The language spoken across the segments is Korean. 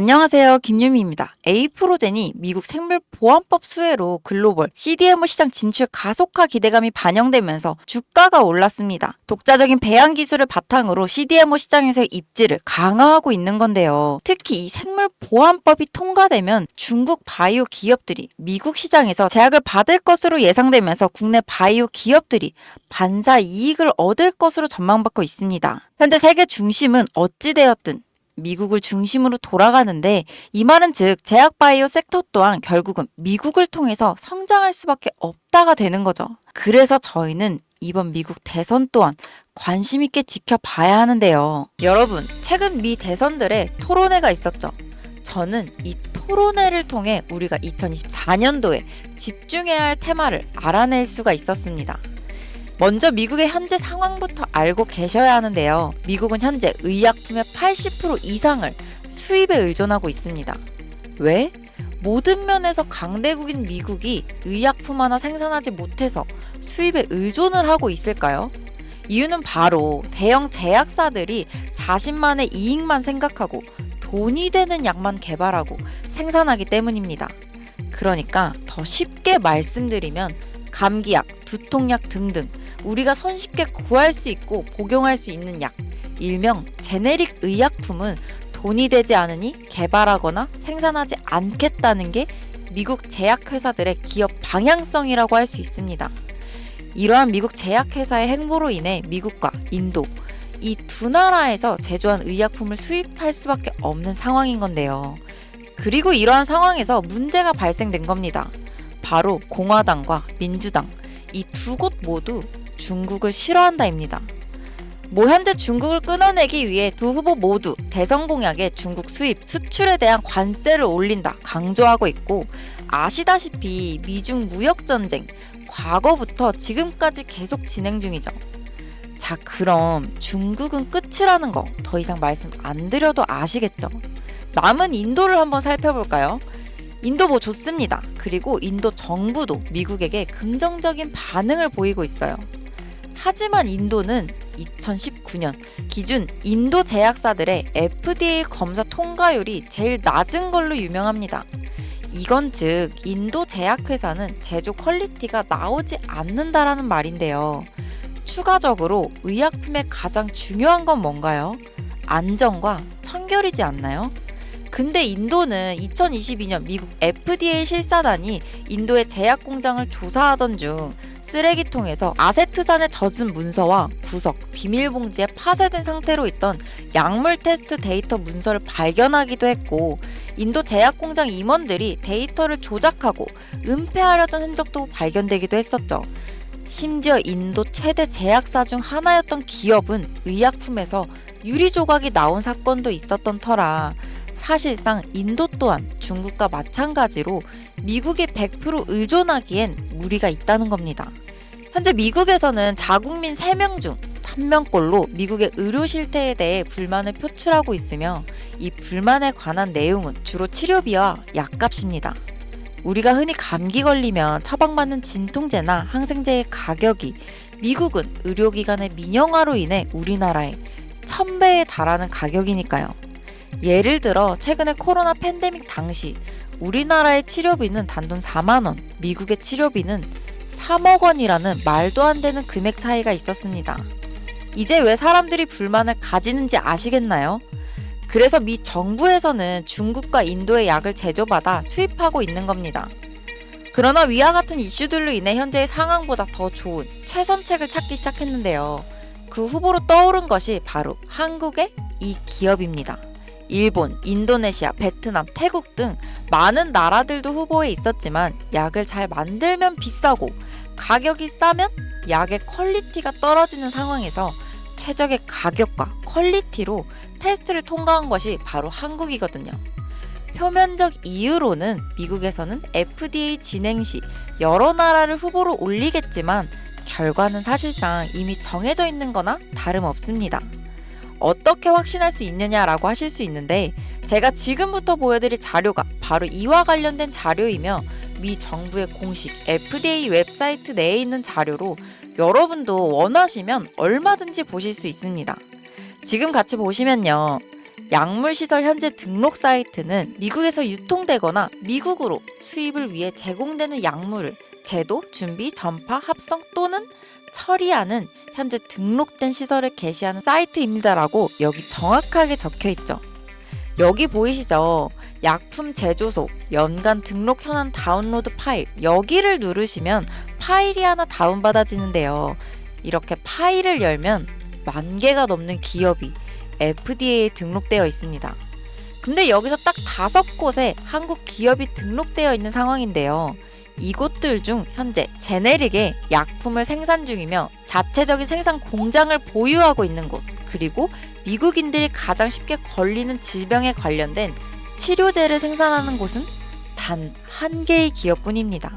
안녕하세요. 김유미입니다. 에이프로젠이 미국 생물보안법 수혜로 글로벌 CDMO 시장 진출 가속화 기대감이 반영되면서 주가가 올랐습니다. 독자적인 배양 기술을 바탕으로 CDMO 시장에서의 입지를 강화하고 있는 건데요. 특히 이 생물보안법이 통과되면 중국 바이오 기업들이 미국 시장에서 제약을 받을 것으로 예상되면서 국내 바이오 기업들이 반사 이익을 얻을 것으로 전망받고 있습니다. 현재 세계 중심은 어찌되었든 미국을 중심으로 돌아가는데 이 말은 즉 제약 바이오 섹터 또한 결국은 미국을 통해서 성장할 수밖에 없다가 되는 거죠. 그래서 저희는 이번 미국 대선 또한 관심 있게 지켜봐야 하는데요. 여러분, 최근 미 대선들의 토론회가 있었죠. 저는 이 토론회를 통해 우리가 2024년도에 집중해야 할 테마를 알아낼 수가 있었습니다. 먼저 미국의 현재 상황부터 알고 계셔야 하는데요. 미국은 현재 의약품의 80% 이상을 수입에 의존하고 있습니다. 왜? 모든 면에서 강대국인 미국이 의약품 하나 생산하지 못해서 수입에 의존을 하고 있을까요? 이유는 바로 대형 제약사들이 자신만의 이익만 생각하고 돈이 되는 약만 개발하고 생산하기 때문입니다. 그러니까 더 쉽게 말씀드리면 감기약, 두통약 등등 우리가 손쉽게 구할 수 있고 복용할 수 있는 약, 일명 제네릭 의약품은 돈이 되지 않으니 개발하거나 생산하지 않겠다는 게 미국 제약회사들의 기업 방향성이라고 할 수 있습니다. 이러한 미국 제약회사의 행보로 인해 미국과 인도, 이 두 나라에서 제조한 의약품을 수입할 수밖에 없는 상황인 건데요. 그리고 이러한 상황에서 문제가 발생된 겁니다. 바로 공화당과 민주당, 이 두 곳 모두 중국을 싫어한다입니다. 뭐 현재 중국을 끊어내기 위해 두 후보 모두 대선 공약에 중국 수입, 수출에 대한 관세를 올린다 강조하고 있고 아시다시피 미중 무역 전쟁 과거부터 지금까지 계속 진행 중이죠. 자, 그럼 중국은 끝이라는 거 더 이상 말씀 안 드려도 아시겠죠? 남은 인도를 한번 살펴볼까요? 인도 뭐 좋습니다. 그리고 인도 정부도 미국에게 긍정적인 반응을 보이고 있어요. 하지만 인도는 2019년 기준 인도 제약사들의 FDA 검사 통과율이 제일 낮은 걸로 유명합니다. 이건 즉 인도 제약회사는 제조 퀄리티가 나오지 않는다라는 말인데요. 추가적으로 의약품의 가장 중요한 건 뭔가요? 안전과 청결이지 않나요? 근데 인도는 2022년 미국 FDA 실사단이 인도의 제약 공장을 조사하던 중 쓰레기통에서 아세트산에 젖은 문서와 구석, 비밀봉지에 파쇄된 상태로 있던 약물 테스트 데이터 문서를 발견하기도 했고 인도 제약 공장 임원들이 데이터를 조작하고 은폐하려던 흔적도 발견되기도 했었죠. 심지어 인도 최대 제약사 중 하나였던 기업은 의약품에서 유리 조각이 나온 사건도 있었던 터라 사실상 인도 또한 중국과 마찬가지로 미국에 100% 의존하기엔 무리가 있다는 겁니다. 현재 미국에서는 자국민 3명 중 1명꼴로 미국의 의료 실태에 대해 불만을 표출하고 있으며 이 불만에 관한 내용은 주로 치료비와 약값입니다. 우리가 흔히 감기 걸리면 처방받는 진통제나 항생제의 가격이 미국은 의료기관의 민영화로 인해 우리나라의 1000배에 달하는 가격이니까요. 예를 들어 최근에 코로나 팬데믹 당시 우리나라의 치료비는 단돈 4만 원, 미국의 치료비는 3억 원이라는 말도 안 되는 금액 차이가 있었습니다. 이제 왜 사람들이 불만을 가지는지 아시겠나요? 그래서 미 정부에서는 중국과 인도의 약을 제조받아 수입하고 있는 겁니다. 그러나 위와 같은 이슈들로 인해 현재의 상황보다 더 좋은 최선책을 찾기 시작했는데요. 그 후보로 떠오른 것이 바로 한국의 이 기업입니다. 일본, 인도네시아, 베트남, 태국 등 많은 나라들도 후보에 있었지만 약을 잘 만들면 비싸고 가격이 싸면 약의 퀄리티가 떨어지는 상황에서 최적의 가격과 퀄리티로 테스트를 통과한 것이 바로 한국이거든요. 표면적 이유로는 미국에서는 FDA 진행 시 여러 나라를 후보로 올리겠지만 결과는 사실상 이미 정해져 있는 거나 다름없습니다. 어떻게 확신할 수 있느냐라고 하실 수 있는데 제가 지금부터 보여드릴 자료가 바로 이와 관련된 자료이며 미 정부의 공식 FDA 웹사이트 내에 있는 자료로 여러분도 원하시면 얼마든지 보실 수 있습니다. 지금 같이 보시면요. 약물시설 현재 등록 사이트는 미국에서 유통되거나 미국으로 수입을 위해 제공되는 약물을 제도, 준비, 전파, 합성 또는 처리하는 현재 등록된 시설을 게시하는 사이트입니다라고 여기 정확하게 적혀 있죠. 여기 보이시죠? 약품 제조소, 연간 등록 현황 다운로드 파일, 여기를 누르시면 파일이 하나 다운받아지는데요. 이렇게 파일을 열면 만 개가 넘는 기업이 FDA에 등록되어 있습니다. 근데 여기서 딱 다섯 곳에 한국 기업이 등록되어 있는 상황인데요. 이곳들 중 현재 제네릭의 약품을 생산 중이며 자체적인 생산 공장을 보유하고 있는 곳, 그리고 미국인들이 가장 쉽게 걸리는 질병에 관련된 치료제를 생산하는 곳은 단 한 개의 기업뿐입니다.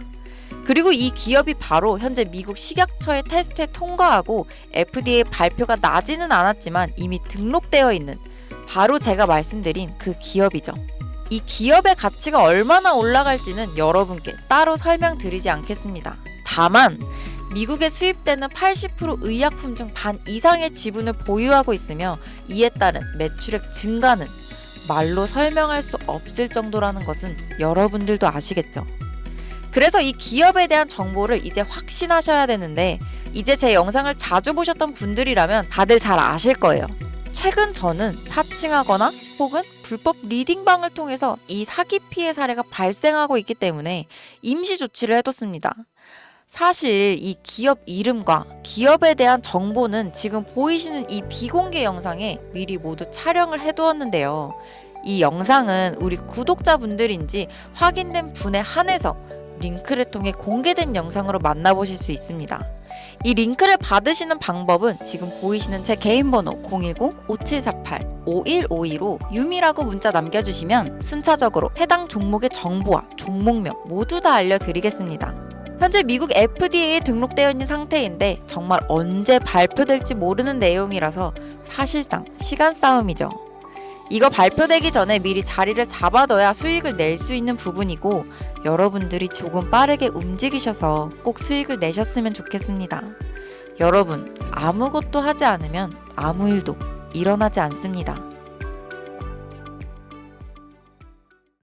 그리고 이 기업이 바로 현재 미국 식약처의 테스트에 통과하고 FDA 발표가 나지는 않았지만 이미 등록되어 있는 바로 제가 말씀드린 그 기업이죠. 이 기업의 가치가 얼마나 올라갈지는 여러분께 따로 설명드리지 않겠습니다. 다만 미국에 수입되는 80% 의약품 중 반 이상의 지분을 보유하고 있으며 이에 따른 매출액 증가는 말로 설명할 수 없을 정도라는 것은 여러분들도 아시겠죠? 그래서 이 기업에 대한 정보를 이제 확신하셔야 되는데 이제 제 영상을 자주 보셨던 분들이라면 다들 잘 아실 거예요. 최근 저는 사칭하거나 혹은 불법 리딩방을 통해서 이 사기 피해 사례가 발생하고 있기 때문에 임시 조치를 해뒀습니다. 사실 이 기업 이름과 기업에 대한 정보는 지금 보이시는 이 비공개 영상에 미리 모두 촬영을 해두었는데요. 이 영상은 우리 구독자분들인지 확인된 분에 한해서 링크를 통해 공개된 영상으로 만나보실 수 있습니다. 이 링크를 받으시는 방법은 지금 보이시는 제 개인 번호 010-5748-5152로 유미라고 문자 남겨주시면 순차적으로 해당 종목의 정보와 종목명 모두 다 알려드리겠습니다. 현재 미국 FDA에 등록되어 있는 상태인데 정말 언제 발표될지 모르는 내용이라서 사실상 시간 싸움이죠. 이거 발표되기 전에 미리 자리를 잡아둬야 수익을 낼 수 있는 부분이고 여러분들이 조금 빠르게 움직이셔서 꼭 수익을 내셨으면 좋겠습니다. 여러분, 아무것도 하지 않으면 아무 일도 일어나지 않습니다.